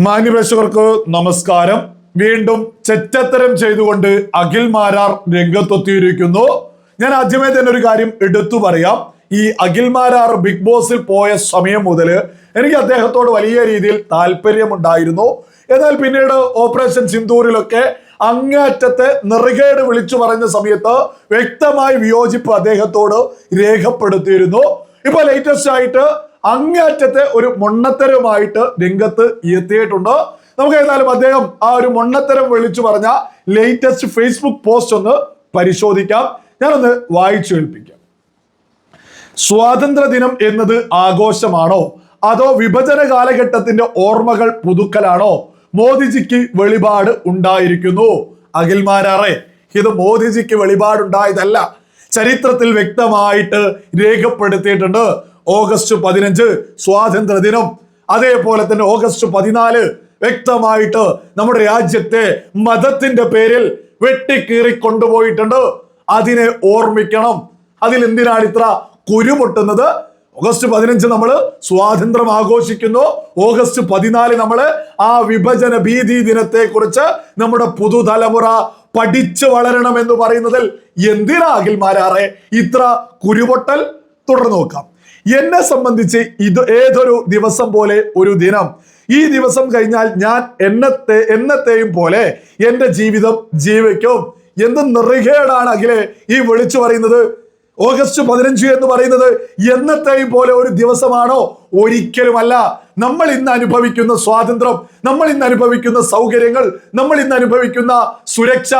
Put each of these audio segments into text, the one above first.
മാന്യപ്രേക്ഷകർക്ക് നമസ്കാരം. വീണ്ടും ചെറ്റത്തരം ചെയ്തുകൊണ്ട് അഖിൽ മാരാർ രംഗത്തെത്തിയിരിക്കുന്നു. ഞാൻ ആദ്യമേ തന്നെ ഒരു കാര്യം എടുത്തു പറയാം. ഈ അഖിൽ മാരാർ ബിഗ് ബോസിൽ പോയ സമയം മുതൽ എനിക്ക് അദ്ദേഹത്തോട് വലിയ രീതിയിൽ താല്പര്യമുണ്ടായിരുന്നു. എന്നാൽ പിന്നീട് ഓപ്പറേഷൻ സിന്ദൂരിലൊക്കെ അങ്ങേറ്റത്തെ നെറുകേട് വിളിച്ചു പറഞ്ഞ സമയത്ത് വ്യക്തമായി വിയോജിപ്പ് അദ്ദേഹത്തോട് രേഖപ്പെടുത്തിയിരുന്നു. ഇപ്പൊ ലേറ്റസ്റ്റ് ആയിട്ട് അങ്ങേറ്റത്തെ ഒരു മൊണ്ണത്തരവുമായിട്ട് രംഗത്ത് എത്തിയിട്ടുണ്ട്. നമുക്ക് ഏതായാലും അദ്ദേഹം ആ ഒരു മൊണ്ണത്തരം വിളിച്ചു പറഞ്ഞ ലേറ്റസ്റ്റ് ഫേസ്ബുക്ക് പോസ്റ്റ് ഒന്ന് പരിശോധിക്കാം. ഞാനൊന്ന് വായിച്ചു കേൾപ്പിക്കാം. സ്വാതന്ത്ര്യ ദിനം എന്നത് ആഘോഷമാണോ? അതോ വിഭജന കാലഘട്ടത്തിന്റെ ഓർമ്മകൾ പുതുക്കലാണോ? മോദിജിക്ക് വെളിപാട് ഉണ്ടായിരിക്കുന്നു. അഖിൽമാരാറെ ഇത് മോദിജിക്ക് വെളിപാടുണ്ടായതല്ല. ചരിത്രത്തിൽ വ്യക്തമായിട്ട് രേഖപ്പെടുത്തിയിട്ടുണ്ട്. ഓഗസ്റ്റ് പതിനഞ്ച് സ്വാതന്ത്ര്യ ദിനം. അതേപോലെ തന്നെ ഓഗസ്റ്റ് പതിനാല് വ്യക്തമായിട്ട് നമ്മുടെ രാജ്യത്തെ മതത്തിന്റെ പേരിൽ വെട്ടിക്കീറി കൊണ്ടുപോയിട്ടുണ്ട്. അതിനെ ഓർമ്മിക്കണം. അതിൽ എന്തിനാണ് ഇത്ര കുരുപൊട്ടുന്നത് ഓഗസ്റ്റ് പതിനഞ്ച് നമ്മൾ സ്വാതന്ത്ര്യം ആഘോഷിക്കുന്നു. ഓഗസ്റ്റ് പതിനാല് നമ്മൾ ആ വിഭജന ഭീതി ദിനത്തെ കുറിച്ച് നമ്മുടെ പുതുതലമുറ പഠിച്ചു വളരണം എന്ന് പറയുന്നതിൽ എന്തിനാകിൽ മാരാറെ ഇത്ര കുരുപൊട്ടൽ തുടർന്ന് നോക്കാം. എന്നെ സംബന്ധിച്ച് ഇത് ഏതൊരു ദിവസം പോലെ ഒരു ദിനം. ഈ ദിവസം കഴിഞ്ഞാൽ ഞാൻ എന്നത്തെ എന്നത്തെയും പോലെ എന്റെ ജീവിതം ജീവിക്കും. എന്ത് നിറികേടാണ് അഖിലെ ഈ വിളിച്ചു പറയുന്നത്. ഓഗസ്റ്റ് പതിനഞ്ച് എന്ന് പറയുന്നത് എന്നത്തെയും പോലെ ഒരു ദിവസമാണോ? ഒരിക്കലുമല്ല. നമ്മൾ ഇന്ന് അനുഭവിക്കുന്ന സ്വാതന്ത്ര്യം നമ്മൾ ഇന്ന് അനുഭവിക്കുന്ന സൗകര്യങ്ങൾ നമ്മൾ ഇന്ന് അനുഭവിക്കുന്ന സുരക്ഷ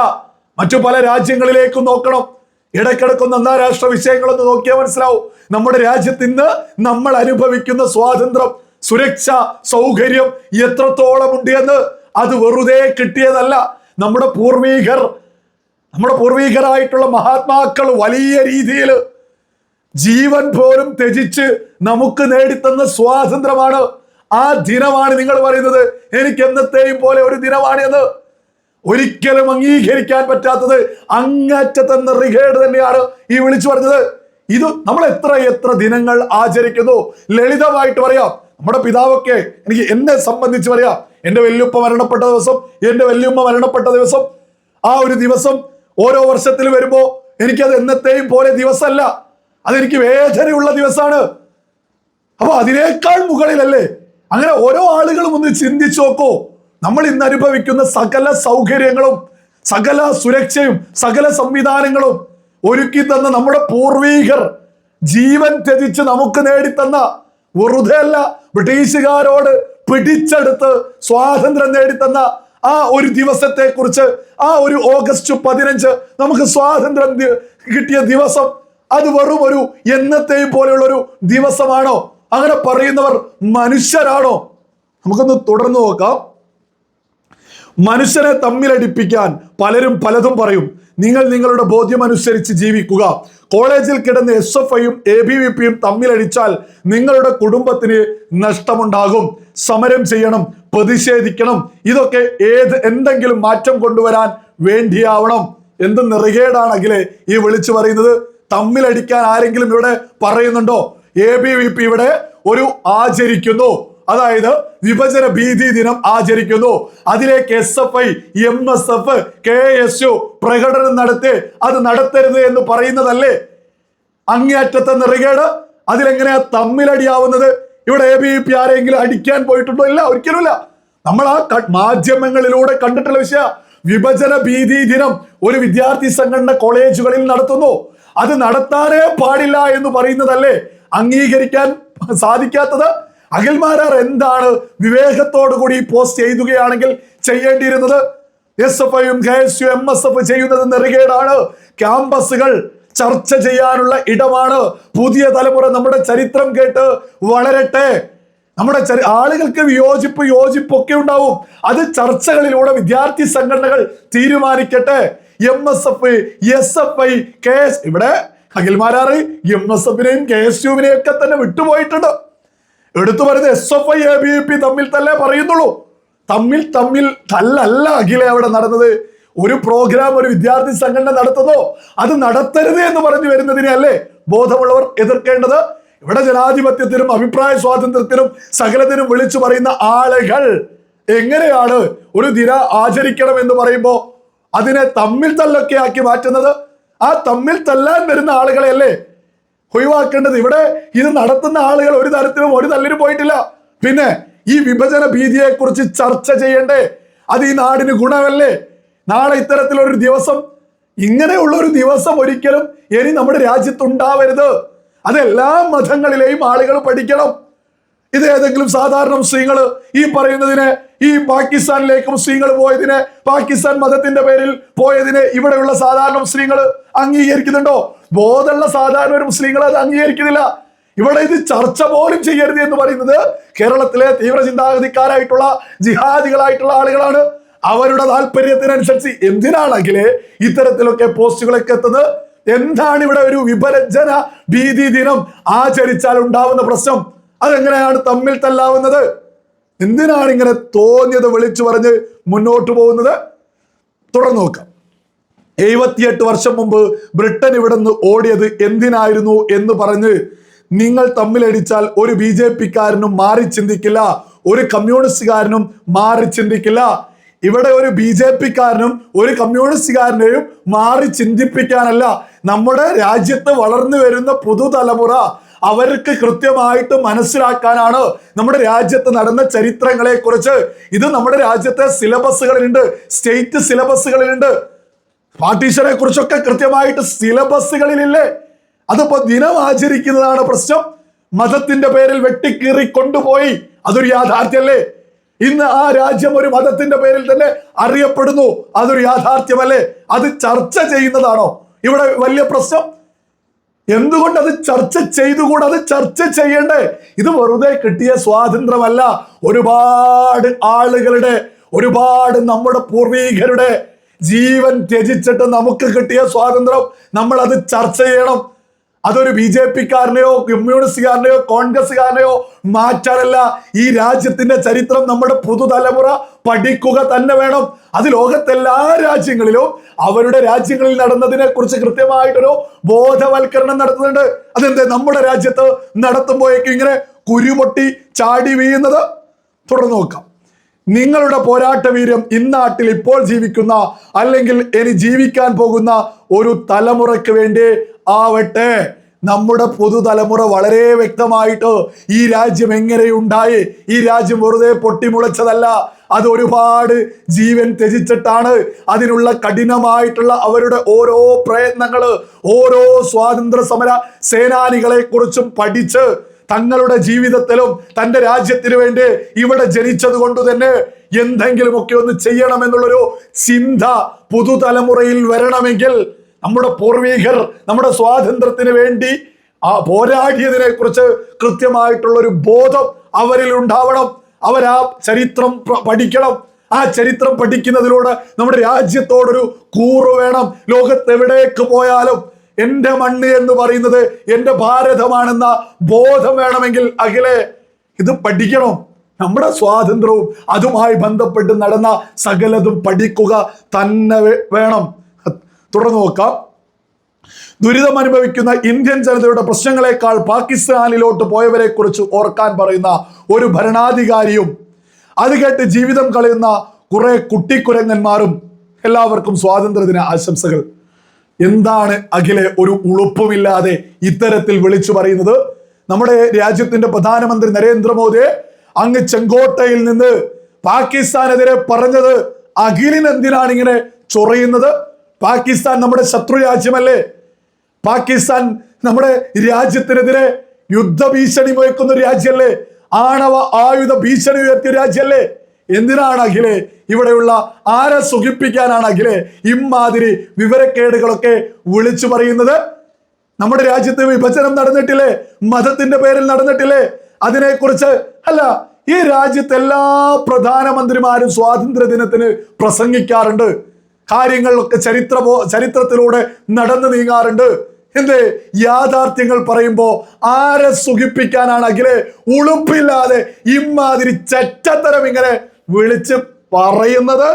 മറ്റു പല രാജ്യങ്ങളിലേക്കും നോക്കണം. ഇടക്കിടക്കൊന്ന് അന്താരാഷ്ട്ര വിഷയങ്ങളൊന്ന് നോക്കിയാൽ മനസ്സിലാവും. നമ്മുടെ രാജ്യത്ത് ഇന്ന് നമ്മൾ അനുഭവിക്കുന്ന സ്വാതന്ത്ര്യം സുരക്ഷ സൗകര്യം എത്രത്തോളം ഉണ്ട് എന്ന് അത് വെറുതെ കിട്ടിയതല്ല. നമ്മുടെ പൂർവീകർ നമ്മുടെ പൂർവീകരായിട്ടുള്ള മഹാത്മാക്കൾ വലിയ രീതിയിൽ ജീവൻ പോലും ത്യജിച്ച് നമുക്ക് നേടിത്തന്ന സ്വാതന്ത്ര്യമാണ്. ആ ദിനമാണ് നിങ്ങൾ പറയുന്നത്. എനിക്ക് എന്നത്തെയും പോലെ ഒരു ദിനമാണ് എന്ന് ഒരിക്കലും അംഗീകരിക്കാൻ പറ്റാത്തത് അങ്ങറ്റത്തെ റിഹേഡ് തന്നെയാണ് ഈ വിളിച്ചു പറഞ്ഞത്. ഇത് നമ്മൾ എത്ര എത്ര ദിനങ്ങൾ ആചരിക്കുന്നു. ലളിതമായിട്ട് പറയാം. നമ്മുടെ പിതാവൊക്കെ എനിക്ക് എന്നെ സംബന്ധിച്ച് പറയാം. എന്റെ വല്യുപ്പ മരണപ്പെട്ട ദിവസം എന്റെ വല്യുമ്മ മരണപ്പെട്ട ദിവസം ആ ഒരു ദിവസം ഓരോ വർഷത്തിൽ വരുമ്പോ എനിക്കത് എന്നത്തെയും പോലെ ദിവസമല്ല അതെനിക്ക് വേദനയുള്ള ദിവസമാണ്. അപ്പൊ അതിനേക്കാൾ മുകളിലല്ലേ? അങ്ങനെ ഓരോ ആളുകളും ഒന്ന് ചിന്തിച്ചു നോക്കൂ. നമ്മൾ ഇന്ന് അനുഭവിക്കുന്ന സകല സൗകര്യങ്ങളും സകല സുരക്ഷയും സകല സംവിധാനങ്ങളും ഒരുക്കി തന്ന നമ്മുടെ പൂർവീകർ ജീവൻ ത്യജിച്ച് നമുക്ക് നേടിത്തന്ന വെറുതെ അല്ല ബ്രിട്ടീഷുകാരോട് പിടിച്ചെടുത്ത് സ്വാതന്ത്ര്യം നേടിത്തന്ന ആ ഒരു ദിവസത്തെ കുറിച്ച് ആ ഒരു ഓഗസ്റ്റ് പതിനഞ്ച് നമുക്ക് സ്വാതന്ത്ര്യം കിട്ടിയ ദിവസം അത് വെറും ഒരു എന്നത്തെയും പോലെയുള്ള ഒരു ദിവസമാണോ? അങ്ങനെ പറയുന്നവർ മനുഷ്യരാണോ? നമുക്കൊന്ന് തുടർന്ന് നോക്കാം. മനുഷ്യനെ തമ്മിലടിപ്പിക്കാൻ പലരും പലതും പറയും. നിങ്ങൾ നിങ്ങളുടെ ബോധ്യമനുസരിച്ച് ജീവിക്കുക. കോളേജിൽ കിടന്ന് എസ് എഫ് ഐയും എ ബി വി പിയും തമ്മിലടിച്ചാൽ നിങ്ങളുടെ കുടുംബത്തിന് നഷ്ടമുണ്ടാകും. സമരം ചെയ്യണം പ്രതിഷേധിക്കണം. ഇതൊക്കെ ഏത് എന്തെങ്കിലും മാറ്റം കൊണ്ടുവരാൻ വേണ്ടിയാവണം. എന്ത് നെറുകേടാണെങ്കിലേ ഈ വിളിച്ചു പറയുന്നത്? തമ്മിലടിക്കാൻ ആരെങ്കിലും ഇവിടെ പറയുന്നുണ്ടോ? എ ബി വി പി ഇവിടെ ഒരു ആചരിക്കുന്നു. അതായത് വിഭജന ഭീതി ദിനം ആചരിക്കുന്നു. അതിലേക്ക് S F I M S F K S U പ്രകടനം നടത്തി അത് നടത്തരുത് എന്ന് പറയുന്നതല്ലേ? അങ്ങേയറ്റത്തെ നെറുകേട് അതിലെങ്ങനെയാ തമ്മിലടിയാവുന്നത്? ഇവിടെ എ ബി പി ആരെങ്കിലും അടിക്കാൻ പോയിട്ടുണ്ടോ? ഇല്ല ഒരിക്കലുമില്ല. നമ്മൾ ആ മാധ്യമങ്ങളിലൂടെ കണ്ടിട്ടുള്ള വിഷയ. വിഭജന ഭീതി ദിനം ഒരു വിദ്യാർത്ഥി സംഘടന കോളേജുകളിൽ നടത്തുന്നു. അത് നടത്താനേ പാടില്ല എന്ന് പറയുന്നതല്ലേ? അംഗീകരിക്കാൻ സാധിക്കാത്തത്? അഖിൽമാരാർ എന്താണ് വിവേകത്തോടു കൂടി പോസ്റ്റ് ചെയ്യുകയാണെങ്കിൽ ചെയ്യേണ്ടിയിരുന്നത്? എസ് എഫ് ഐയും K S U M S F ചെയ്യുന്നത് നെറുകേടാണ്. ക്യാമ്പസുകൾ ചർച്ച ചെയ്യാനുള്ള ഇടമാണ്. പുതിയ തലമുറ നമ്മുടെ ചരിത്രം കേട്ട് വളരട്ടെ. നമ്മുടെ ചരി- ആളുകൾക്ക് വിയോജിപ്പ് യോജിപ്പൊക്കെ ഉണ്ടാവും. അത് ചർച്ചകളിലൂടെ വിദ്യാർത്ഥി സംഘടനകൾ തീരുമാനിക്കട്ടെ. M S F S F I K S ഇവിടെ അഖിൽമാരാറ് എം എസ് എഫിനെയും കെ എസ് യുവിനെയും ഒക്കെ തന്നെ വിട്ടുപോയിട്ടുണ്ട്. എടുത്തു പറയുന്നത് S F I A B P തമ്മിൽ തന്നെ പറയുന്നുള്ളൂ. തമ്മിൽ തമ്മിൽ തല്ലല്ല അഖിലെ അവിടെ നടന്നത്. ഒരു പ്രോഗ്രാം ഒരു വിദ്യാർത്ഥി സംഘടന നടത്തുന്നോ. അത് നടത്തരുത് എന്ന് പറഞ്ഞു വരുന്നതിനെ അല്ലേ ബോധമുള്ളവർ എതിർക്കേണ്ടത്? ഇവിടെ ജനാധിപത്യത്തിനും അഭിപ്രായ സ്വാതന്ത്ര്യത്തിനും സകലത്തിനും വിളിച്ചു പറയുന്ന ആളുകൾ എങ്ങനെയാണ് ഒരു ദിന ആചരിക്കണം എന്ന് പറയുമ്പോൾ അതിനെ തമ്മിൽ തല്ലൊക്കെ ആക്കി മാറ്റുന്നത്? ആ തമ്മിൽ തല്ലാൻ വരുന്ന ആളുകളെയല്ലേ ഒഴിവാക്കേണ്ടത്. ഇവിടെ ഇത് നടത്തുന്ന ആളുകൾ ഒരു തരത്തിലും ഒരു തല്ലിനും പോയിട്ടില്ല. പിന്നെ ഈ വിഭജന ഭീതിയെ കുറിച്ച് ചർച്ച ചെയ്യണ്ടേ? അത് ഈ നാടിന് ഗുണമല്ലേ? നാളെ ഇത്തരത്തിലൊരു ദിവസം ഇങ്ങനെയുള്ള ഒരു ദിവസം ഒരിക്കലും ഇനി നമ്മുടെ രാജ്യത്തുണ്ടാവരുത്. അത് എല്ലാ മതങ്ങളിലെയും ആളുകൾ പഠിക്കണം. ഇത് ഏതെങ്കിലും സാധാരണ മുസ്ലിങ്ങൾ ഈ പറയുന്നതിനെ ഈ പാകിസ്ഥാനിലേക്ക് മുസ്ലിങ്ങൾ പോയതിനെ പാകിസ്ഥാൻ മതത്തിന്റെ പേരിൽ പോയതിനെ ഇവിടെയുള്ള സാധാരണ മുസ്ലിങ്ങൾ അംഗീകരിക്കുന്നുണ്ടോ? ബോധമുള്ള സാധാരണ ഒരു മുസ്ലിങ്ങൾ അത് അംഗീകരിക്കുന്നില്ല. ഇവിടെ ഇത് ചർച്ച പോലും ചെയ്യരുത് എന്ന് പറയുന്നത് കേരളത്തിലെ തീവ്ര ചിന്താഗതിക്കാരായിട്ടുള്ള ജിഹാദികളായിട്ടുള്ള ആളുകളാണ്. അവരുടെ താല്പര്യത്തിനനുസരിച്ച് എന്തിനാണെങ്കിൽ ഇത്തരത്തിലൊക്കെ പോസ്റ്റുകളൊക്കെ എത്തുന്നത്? എന്താണ് ഇവിടെ ഒരു വിഭജന ഭീതി ദിനം ആചരിച്ചാൽ ഉണ്ടാവുന്ന പ്രശ്നം? അതെങ്ങനെയാണ് തമ്മിൽ തല്ലാവുന്നത്? എന്തിനാണ് ഇങ്ങനെ തോന്നിയത് വിളിച്ചു പറഞ്ഞ് മുന്നോട്ട് പോകുന്നത്? തുടർന്ന് നോക്കാം. എഴുപത്തിയെട്ട് വർഷം മുമ്പ് ബ്രിട്ടൻ ഇവിടെ നിന്ന് ഓടിയത് എന്തിനായിരുന്നു എന്ന് പറഞ്ഞ് നിങ്ങൾ തമ്മിലടിച്ചാൽ ഒരു ബി ജെ പിക്കാരനും മാറി ചിന്തിക്കില്ല ഒരു കമ്മ്യൂണിസ്റ്റുകാരനും മാറി ചിന്തിക്കില്ല. ഇവിടെ ഒരു ബി ജെ പിക്കാരനും ഒരു കമ്മ്യൂണിസ്റ്റുകാരനെയും മാറി ചിന്തിപ്പിക്കാനല്ല. നമ്മുടെ രാജ്യത്ത് വളർന്നു വരുന്ന പുതുതലമുറ അവർക്ക് കൃത്യമായിട്ട് മനസ്സിലാക്കാനാണ് നമ്മുടെ രാജ്യത്ത് നടന്ന ചരിത്രങ്ങളെ കുറിച്ച് ഇത് നമ്മുടെ രാജ്യത്തെ സിലബസുകളിലുണ്ട് സ്റ്റേറ്റ് സിലബസുകളിലുണ്ട്. പാർട്ടീഷനെ കുറിച്ചൊക്കെ കൃത്യമായിട്ട് സിലബസുകളിലില്ലേ? അതിപ്പോ ദിനം ആചരിക്കുന്നതാണ് പ്രശ്നം. മതത്തിന്റെ പേരിൽ വെട്ടിക്കീറി കൊണ്ടുപോയി. അതൊരു യാഥാർത്ഥ്യല്ലേ ഇന്ന് ആ രാജ്യം ഒരു മതത്തിന്റെ പേരിൽ തന്നെ അറിയപ്പെടുന്നു. അതൊരു യാഥാർത്ഥ്യമല്ലേ? അത് ചർച്ച ചെയ്യുന്നതാണോ? ഇവിടെ വലിയ പ്രശ്നം. എന്തുകൊണ്ട് അത് ചർച്ച ചെയ്തുകൂടെ? അത് ചർച്ച ചെയ്യണ്ടേ? ഇത് വെറുതെ കിട്ടിയ സ്വാതന്ത്ര്യമല്ല ഒരുപാട് ആളുകളുടെ ഒരുപാട് നമ്മുടെ പൂർവീകരുടെ ജീവൻ ത്യജിച്ചിട്ട് നമുക്ക് കിട്ടിയ സ്വാതന്ത്ര്യം നമ്മൾ അത് ചർച്ച ചെയ്യണം. അതൊരു ബി ജെ പിക്കാരനെയോ കമ്മ്യൂണിസ്റ്റുകാരനെയോ കോൺഗ്രസ്സുകാരനെയോ മാറ്റാനല്ല. ഈ രാജ്യത്തിന്റെ ചരിത്രം നമ്മുടെ പുതുതലമുറ പഠിക്കുക തന്നെ വേണം. അത് ലോകത്തെല്ലാ രാജ്യങ്ങളിലും അവരുടെ രാജ്യങ്ങളിൽ നടന്നതിനെ കുറിച്ച് കൃത്യമായിട്ടൊരു ബോധവൽക്കരണം നടത്തുന്നുണ്ട്. അതെന്ത്? നമ്മുടെ രാജ്യത്ത് നടത്തുമ്പോഴേക്കും ഇങ്ങനെ കുരുപൊട്ടി ചാടി വീഴുന്നത്? തുടർന്ന് നോക്കാം. നിങ്ങളുടെ പോരാട്ട വീര്യം ഇന്നാട്ടിൽ ഇപ്പോൾ ജീവിക്കുന്ന അല്ലെങ്കിൽ ഇനി ജീവിക്കാൻ പോകുന്ന ഒരു തലമുറയ്ക്ക് വേണ്ടി ആവട്ടെ. നമ്മുടെ പുതുതലമുറ വളരെ വ്യക്തമായിട്ട് ഈ രാജ്യം എങ്ങനെയുണ്ടായി? ഈ രാജ്യം വെറുതെ പൊട്ടിമുളച്ചതല്ല. അത് ഒരുപാട് ജീവൻ ത്യജിച്ചിട്ടാണ്. അതിനുള്ള കഠിനമായിട്ടുള്ള അവരുടെ ഓരോ പ്രയത്നങ്ങൾ ഓരോ സ്വാതന്ത്ര്യ സമര സേനാനികളെ കുറിച്ചും പഠിച്ച് തങ്ങളുടെ ജീവിതത്തിലും തന്റെ രാജ്യത്തിനു വേണ്ടി ഇവിടെ ജനിച്ചത് കൊണ്ട് തന്നെ എന്തെങ്കിലുമൊക്കെ ഒന്ന് ചെയ്യണമെന്നുള്ളൊരു ചിന്ത പുതുതലമുറയിൽ വരണമെങ്കിൽ നമ്മുടെ പൂർവീകർ നമ്മുടെ സ്വാതന്ത്ര്യത്തിന് വേണ്ടി ആ പോരാടിയതിനെ കുറിച്ച് കൃത്യമായിട്ടുള്ള ഒരു ബോധം അവരിൽ ഉണ്ടാവണം. അവരാ ചരിത്രം പഠിക്കണം. ആ ചരിത്രം പഠിക്കുന്നതിലൂടെ നമ്മുടെ രാജ്യത്തോടൊരു കൂറ് വേണം. ലോകത്ത് എവിടേക്ക് പോയാലും എന്റെ മണ്ണ് എന്ന് പറയുന്നത് എന്റെ ഭാരതമാണെന്ന ബോധം വേണമെങ്കിൽ അഖിലെ ഇത് പഠിക്കണം. നമ്മുടെ സ്വാതന്ത്ര്യവും അതുമായി ബന്ധപ്പെട്ട് നടന്ന സകലതും പഠിക്കുക തന്നെ വേണം. തുടർന്ന് നോക്കാം. ദുരിതം അനുഭവിക്കുന്ന ഇന്ത്യൻ ജനതയുടെ പ്രശ്നങ്ങളെക്കാൾ പാകിസ്ഥാനിലോട്ട് പോയവരെ കുറിച്ച് ഓർക്കാൻ പറയുന്ന ഒരു ഭരണാധികാരിയും അത് കേട്ട് ജീവിതം കളയുന്ന കുറെ കുട്ടിക്കുരങ്ങന്മാരും എല്ലാവർക്കും സ്വാതന്ത്ര്യദിന ആശംസകൾ. എന്താണ് അഖിലെ ഒരു ഉളുപ്പുമില്ലാതെ ഇത്തരത്തിൽ വിളിച്ചു പറയുന്നത്? നമ്മുടെ രാജ്യത്തിന്റെ പ്രധാനമന്ത്രി നരേന്ദ്രമോദിയെ അങ്ങ് ചെങ്കോട്ടയിൽ നിന്ന് പാകിസ്ഥാനെതിരെ പറഞ്ഞത് അഖിലിനെന്തിനാണ് ഇങ്ങനെ ചൊറിയുന്നത്? പാകിസ്ഥാൻ നമ്മുടെ ശത്രു രാജ്യമല്ലേ? പാകിസ്ഥാൻ നമ്മുടെ രാജ്യത്തിനെതിരെ യുദ്ധ ഭീഷണി മുഴക്കുന്ന രാജ്യമല്ലേ? ആണവ ആയുധ ഭീഷണി ഉയർത്തിയ രാജ്യമല്ലേ? എന്തിനാണ് അഖിലെ ഇവിടെയുള്ള ആരെ സുഖിപ്പിക്കാനാണ് അഖിലെ ഇമാതിരി വിവരക്കേടുകളൊക്കെ വിളിച്ചു പറയുന്നത്? നമ്മുടെ രാജ്യത്ത് വിഭജനം നടന്നിട്ടില്ലേ? മതത്തിന്റെ പേരിൽ നടന്നിട്ടില്ലേ? അതിനെക്കുറിച്ച് അല്ല ഈ രാജ്യത്തെ എല്ലാ പ്രധാനമന്ത്രിമാരും സ്വാതന്ത്ര്യ ദിനത്തിന് പ്രസംഗിക്കാറുണ്ട്. കാര്യങ്ങളൊക്കെ ചരിത്ര ചരിത്രത്തിലൂടെ നടന്നു നീങ്ങാറുണ്ട്. എന്തേ? യാഥാർത്ഥ്യങ്ങൾ പറയുമ്പോൾ ആരെ സുഖിപ്പിക്കാനാണ് അഖിലെ? ഉളുപ്പില്ലാതെ ഇമാതിരി ചറ്റത്തരം ഇങ്ങനെ വിളിച്ച് പറയുന്നത്?